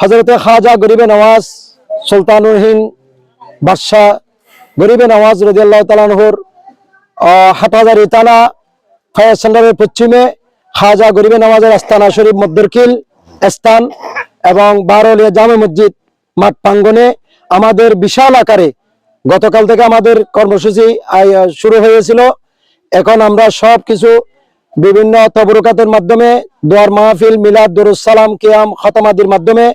হজরতে খাজা গরিবে নওয়াজ সুলতানুরহীন বাদশাহ গরিবে নওয়াজ রদিয়াল্লাহ তালানহর হাটহাজারি তালা, ফায়ার সেন্টারের পশ্চিমে খাজা গরিবে নওয়াজের আস্তানা শরীফ মদ্দরকিল স্থান এবং বারোলিয়া জামে মসজিদ মাঠ প্রাঙ্গনে আমাদের বিশাল আকারে গতকাল থেকে আমাদের কর্মসূচি শুরু হয়েছিল। এখন আমরা সব কিছু বিভিন্ন তবরকাতের মাধ্যমে, দোয়ার মাহফিল, মিলাদ দরুসালাম কিয়াম খতমাদির মাধ্যমে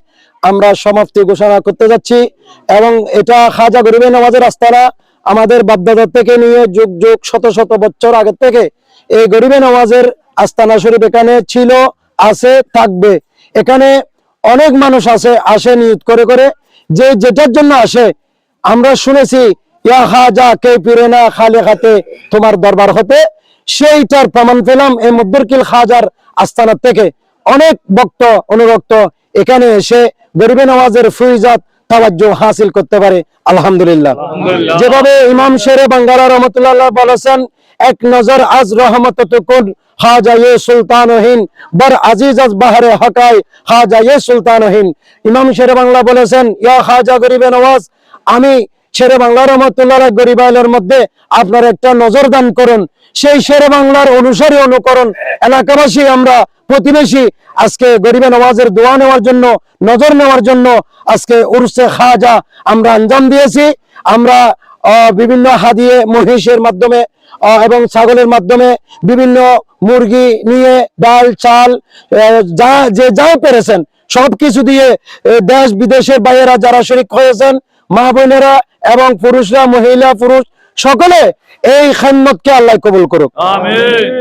আমরা সমাপ্তি ঘোষণা করতে যাচ্ছি এবং এটা খাজা গরিবে নওয়াজের আস্তানা আমাদের বাপদাদার থেকে নিয়ে যুগ যুগ শত শত বছর আগের থেকে এই গরিবে নওয়াজের আস্তানা শরীফ এখানে ছিল, আছে, থাকবে। এখানে অনেক মানুষ আছে, আসে নিয়ত করে করে। যে যেটার জন্য আসে, আমরা শুনেছি, ইয়া খাজা, কে পিরে না খালে খাতে তোমার দরবার হতে? সেইটার প্রমাণ পেলাম এই মুদ্দরকিল খাজার আস্তানার থেকে। অনেক ভক্ত, অনুরক্ত এখানে এসে গরিবে নওয়াজের ফুইজাত হাসিল করতে পারে আলহামদুলিল্লাহ। যেভাবে ইমাম শেরে বাঙ্গালা রহমতুল্লাহ বলেছেন এক নজর আজ রহমত তুকুন খাজা সুলতানহীন বর আজিজ আজ বাহারে হকাই খাজা সুলতানহীন। ইমাম শেরে বাংলা বলেছেন ইয়া গরিবে নওয়াজ আমি শেরে বাংলা রহমতুল্লাহ গরিবাইলের মধ্যে আপনার একটা নজর দান করুন। সেই শেরে বাংলার অনুসারী অনুকরণ এলাকাবাসী, আমরা প্রতিবেশী, আজকে গরিবে নওয়াজের দোয়া নেওয়ার জন্য, নজর নেওয়ার জন্য আজকে উরসে খাজা আমরা আঞ্জাম দিয়েছি। আমরা বিভিন্ন হাদিয়ে মহিষের মাধ্যমে এবং ছাগলের মাধ্যমে বিভিন্ন মুরগি নিয়ে, ডাল, চাল যা, যে যা পেরেছেন, সবকিছু দিয়ে দেশ বিদেশের বাইরেরা যারা শরিক হয়েছেন মা বোনেরা এবং পুরুষরা মহিলা পুরুষ সকলে এই খান্নতকে আল্লাহ কবুল করুক।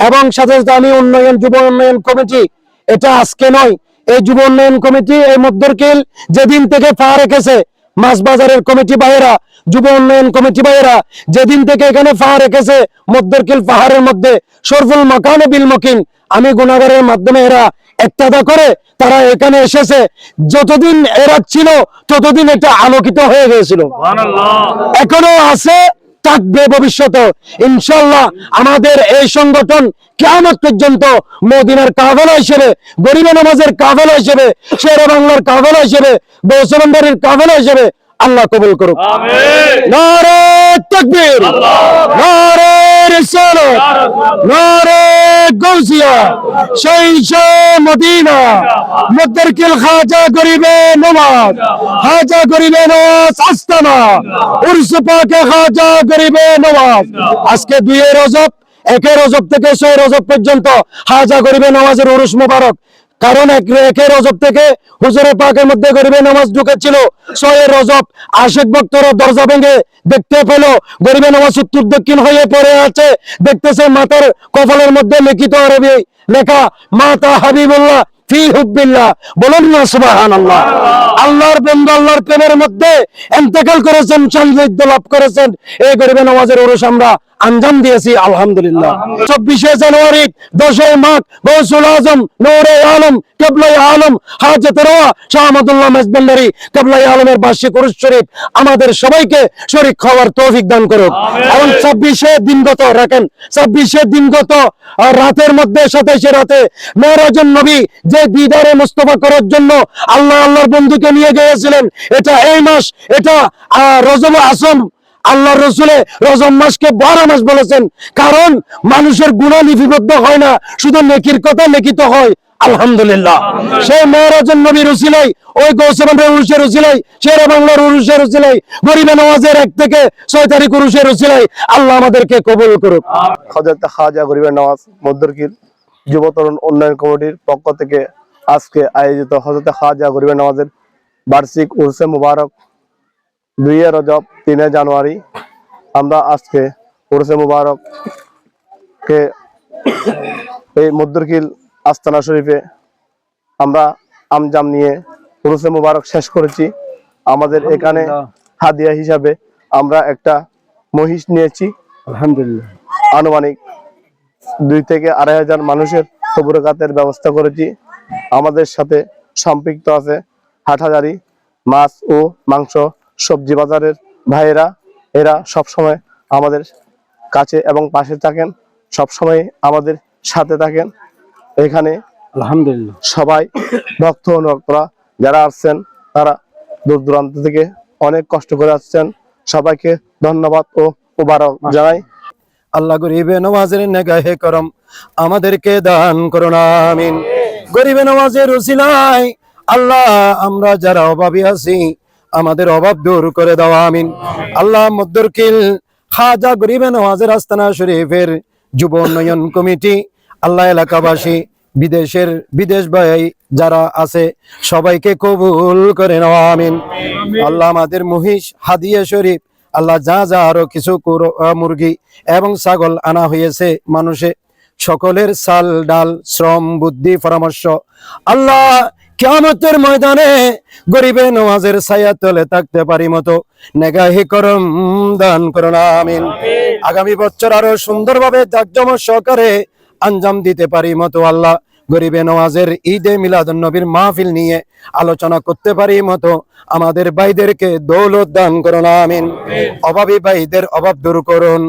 এবং সাথে সাথে আমি উন্নয়ন যুব উন্নয়ন কমিটি এটা আজকে নয় এই যুব উন্নয়ন কমিটি এই মধ্যরকিল যেদিন থেকে পা রেখেছে মাছ বাজারের কমিটি ভাইয়েরা যুব উন্নয়ন কমিটি ভাইয়েরা যেদিন থেকে এখানে পা রেখেছে মধ্যরকিল পাহাড়ের মধ্যে সরফুল মাকানে বিল মকিন আমি গুণাগারের মাধ্যমে এরা একটাদা করে তারা এখানে এসেছে। যতদিন এরা ছিল ততদিন এটা আলোকিত হয়ে গিয়েছিল। এখনও আছে থাকবে ভবিষ্যতে। ইনশাল্লাহ আমাদের এই সংগঠন কেমন পর্যন্ত মদিনার কাফেলা হিসেবে গরিব নামাজের কাফেলা হিসেবে শেরে বাংলার কাফেলা হিসেবে বৌসলন্দারের কাফেলা হিসেবে আল্লাহ কবুল করুক। নারে তাকবীর। নারে রিসালাত নারে গৌসিয়া। সেই সে মদিনা মদ্দারকিল খাজা গরিবে নমাজ। খাজা গরিবে নওয়াজ আস্তানা। উর্স পাকে খাজা গরিবে নওয়াজ আজকে দুই রজব, একে রজব থেকে ছয় রজব পর্যন্ত খাজা গরিবে নওয়াজের উরুস মোবারক। কারণ এক একে রজব থেকে হুজুরে পাকের মধ্যে গরিবে নামাজ ঢুকেছিল। ছয় রজব আশেক ভক্তরা দরজা ভেঙে দেখতে পেল, গরিবে নামাজ উত্তর দক্ষিণ হয়ে পড়ে আছে। দেখতেছে মাতার কপালের মধ্যে লিখিত আরবি লেখা, মাতা হাবিবুল্লাহ ফি আল্লাহর আল্লাহর প্রেমের মধ্যে এন্তেকাল করেছেন, সান্নিধ্য লাভ করেছেন। এই গরিবে নামাজের ওরস আমরা আঞ্জাম দিয়েছি আলহামদুলিল্লাহ। চব্বিশে জানুয়ারি দশই মাঘ গৌসুল আজম নৌরে আলম কেবলাই আলম হাজত রোয়া শাহ আহমদুল্লাহ মেজবান্ডারি কেবলাই আলমের বার্ষিক উরুস শরীফ আমাদের সবাইকে শরীক খাওয়ার তৌফিক দান করুক। এবং ছাব্বিশে দিনগত রাখেন ছাব্বিশে দিনগত রাতের মধ্যে সাতাইশে রাতে মেহরাজন নবী যে দিদারে মোস্তফা করার জন্য আল্লাহ আল্লাহর বন্ধুকে নিয়ে গিয়েছিলেন এটা এই মাস এটা রজব আসম আল্লাহ রসুলে রজব মাসকে বারো মাস বলেছেন। কারণ মানুষের গুণা লিপিবদ্ধ হয় না, শুধু নেকির কথা লিখিত হয়। আলহামদুলিল্লাহ। সেই মেহরাজন নবীর উসিলাই ওই গৌসবানের উরুষের উসিলাই শেরে বাংলার উরুষের উসিলাই গরিবে নওয়াজের এক থেকে ছয় তারিখ উরুষের উসিলাই আল্লাহ আমাদেরকে কবুল করুক। হজরত খাজা গরিবের নওয়াজ মধ্যরকিল যুবতরুণ উন্নয়ন কমিটির পক্ষ থেকে আজকে আয়োজিত হজরত খাজা গরিবের নওয়াজের বার্ষিক উরসে মুবারক দুই রজব তিনে জানুয়ারি। আমরা আজকে উরসে মুবারক কে এই মধ্যরকিল আস্তানা শরীফে আমরা আমজাম নিয়ে উরসে মুবারক শেষ করেছি। আমাদের এখানে হাদিয়া হিসাবে আমরা একটা মহিষ নিয়েছি। আলহামদুলিল্লাহ। আনুমানিক দুই থেকে আড়াই হাজার মানুষের তবুরকাতের ব্যবস্থা করেছি। আমাদের সাথে সম্পৃক্ত আছে হাটহাজারি মাছ ও মাংস সবজি বাজারের ভাইয়েরা এরা সব সময় আমাদের কাছে এবং পাশে থাকেন সব সময় আমাদের সাথে থাকেন। এখানে আলহামদুলিল্লাহ। সবাই ভক্ত অনুভক্তরা যারা আসছেন তারা দূর দূরান্ত থেকে অনেক কষ্ট করে আসছেন। সবাইকে ধন্যবাদ ও মুবারক জানাই। আল্লাহ গরিবে নওয়াজের নেগাহে করম আমাদেরকে দান করুন আমিন। গরিবে নওয়াজের রসিলাই আল্লাহ আমরা যারা অভাবী আছি আমাদের অভাব দূর করে দাও, আমিন। আল্লাহ মদ্দরকিল খাজা গরিবে নওয়াজের আস্তানা শরীফের যুব উন্নয়ন কমিটি, আল্লাহ এলাকাবাসী, বিদেশের বিদেশ ভাই যারা আছে, সবাইকে কবুল করে নেওয়া আমিন। আল্লাহ আমাদের মহিষ, হাদিয়া শরীফ, আল্লাহ যা যা আরও কিছু মুরগি এবং ছাগল আনা হয়েছে মানুষে, সকলের সাল, ডাল, শ্রম, বুদ্ধি, পরামর্শ, আল্লাহ কিয়ামতের ময়দানে গরিবে নওয়াজের ছায়া তলে থাকতে পারি মতো নেগাহি করম দান করুন আমিন। আগামী বছর আরও সুন্দরভাবে জাকজমক সহকারে আঞ্জাম দিতে পারি মতো আল্লাহ গরিবে নওয়াজের ঈদে মিলাদ নবীর মাহফিল নিয়ে আলোচনা করতে পারি মতো আমাদের ভাইদেরকে দৌলত দান করুন আমিন। অভাবী ভাইদের অভাব দূর করুন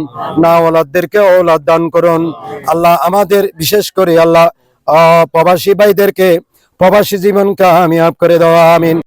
না ওলাদদেরকে ওলাদ দান করুন। আল্লাহ আমাদের বিশেষ করে আল্লাহ আহ, প্রবাসী ভাইদেরকে প্রবাসী জীবনকে আমি আপ করে দেওয়া আমিন।